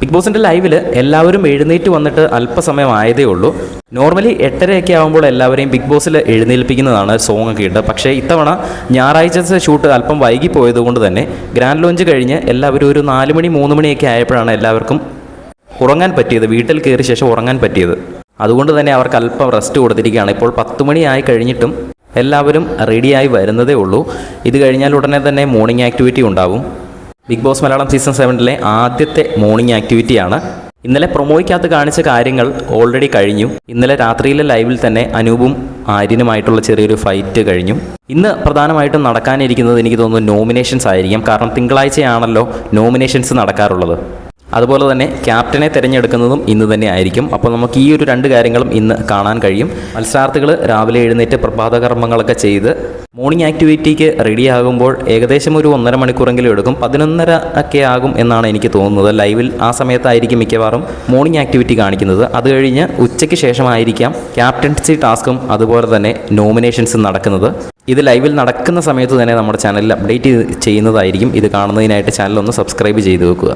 Big ബോസിന്റെ ലൈവിൽ എല്ലാവരും എഴുന്നേറ്റ് വന്നിട്ട് അല്പസമയം ആയതേ ഉള്ളൂ. നോർമലി എട്ടരയൊക്കെ ആകുമ്പോൾ എല്ലാവരെയും ബിഗ് ബോസിൽ എഴുന്നേൽപ്പിക്കുന്നതാണ് സോങ് ഒക്കെ ഉണ്ട്. പക്ഷേ ഇത്തവണ ഞായറാഴ്ച ഷൂട്ട് അല്പം വൈകി പോയതുകൊണ്ട് തന്നെ ഗ്രാൻഡ് ലോഞ്ച് കഴിഞ്ഞ് എല്ലാവരും ഒരു നാല് മണി മൂന്ന് മണിയൊക്കെ ആയപ്പോഴാണ് എല്ലാവർക്കും ഉറങ്ങാൻ പറ്റിയത്. വീട്ടിൽ കയറിയ ശേഷം ഉറങ്ങാൻ പറ്റിയത്. അതുകൊണ്ട് തന്നെ അവർക്ക് അല്പം റെസ്റ്റ് കൊടുത്തിരിക്കുകയാണ്. ഇപ്പോൾ പത്ത് മണിയായി കഴിഞ്ഞിട്ടും എല്ലാവരും റെഡിയായി വരുന്നതേ ഉള്ളൂ. ഇത് കഴിഞ്ഞാൽ ഉടനെ തന്നെ മോർണിംഗ് ആക്ടിവിറ്റി ഉണ്ടാവും. ബിഗ് ബോസ് മലയാളം സീസൺ സെവനിലെ ആദ്യത്തെ മോർണിംഗ് ആക്ടിവിറ്റിയാണ്. ഇന്നലെ പ്രൊമോയ്ക്കകത്ത് കാണിച്ച കാര്യങ്ങൾ ഓൾറെഡി കഴിഞ്ഞു. ഇന്നലെ രാത്രിയിലെ ലൈവിൽ തന്നെ അനൂപും ആര്യനുമായിട്ടുള്ള ചെറിയൊരു ഫൈറ്റ് കഴിഞ്ഞു. ഇന്ന് പ്രധാനമായിട്ടും നടക്കാനിരിക്കുന്നത് എനിക്ക് തോന്നുന്നു നോമിനേഷൻസ് ആയിരിക്കും. കാരണം തിങ്കളാഴ്ചയാണല്ലോ നോമിനേഷൻസ് നടക്കാറുള്ളത്. അതുപോലെ തന്നെ ക്യാപ്റ്റനെ തിരഞ്ഞെടുക്കുന്നതും ഇന്ന് തന്നെ ആയിരിക്കും. അപ്പോൾ നമുക്ക് ഈ ഒരു രണ്ട് കാര്യങ്ങളും ഇന്ന് കാണാൻ കഴിയും. മത്സരാർത്ഥികൾ രാവിലെ എഴുന്നേറ്റ് പ്രഭാത കർമ്മങ്ങളൊക്കെ ചെയ്ത് മോർണിംഗ് ആക്ടിവിറ്റിക്ക് റെഡിയാകുമ്പോൾ ഏകദേശം ഒരു ഒന്നര മണിക്കൂറെങ്കിലും എടുക്കും. പതിനൊന്നര ഒക്കെ ആകും എന്നാണ് എനിക്ക് തോന്നുന്നത്. ലൈവിൽ ആ സമയത്തായിരിക്കും മിക്കവാറും മോർണിംഗ് ആക്ടിവിറ്റി കാണിക്കുന്നത്. അത് കഴിഞ്ഞ് ഉച്ചയ്ക്ക് ശേഷമായിരിക്കാം ക്യാപ്റ്റൻസി ടാസ്കും അതുപോലെ തന്നെ നോമിനേഷൻസും നടക്കുന്നത്. ഇത് ലൈവിൽ നടക്കുന്ന സമയത്ത് തന്നെ നമ്മുടെ ചാനലിൽ അപ്ഡേറ്റ് ചെയ്യുന്നതായിരിക്കും. ഇത് കാണുന്നതിനായിട്ട് ചാനൽ ഒന്ന് സബ്സ്ക്രൈബ് ചെയ്ത് വെക്കുക.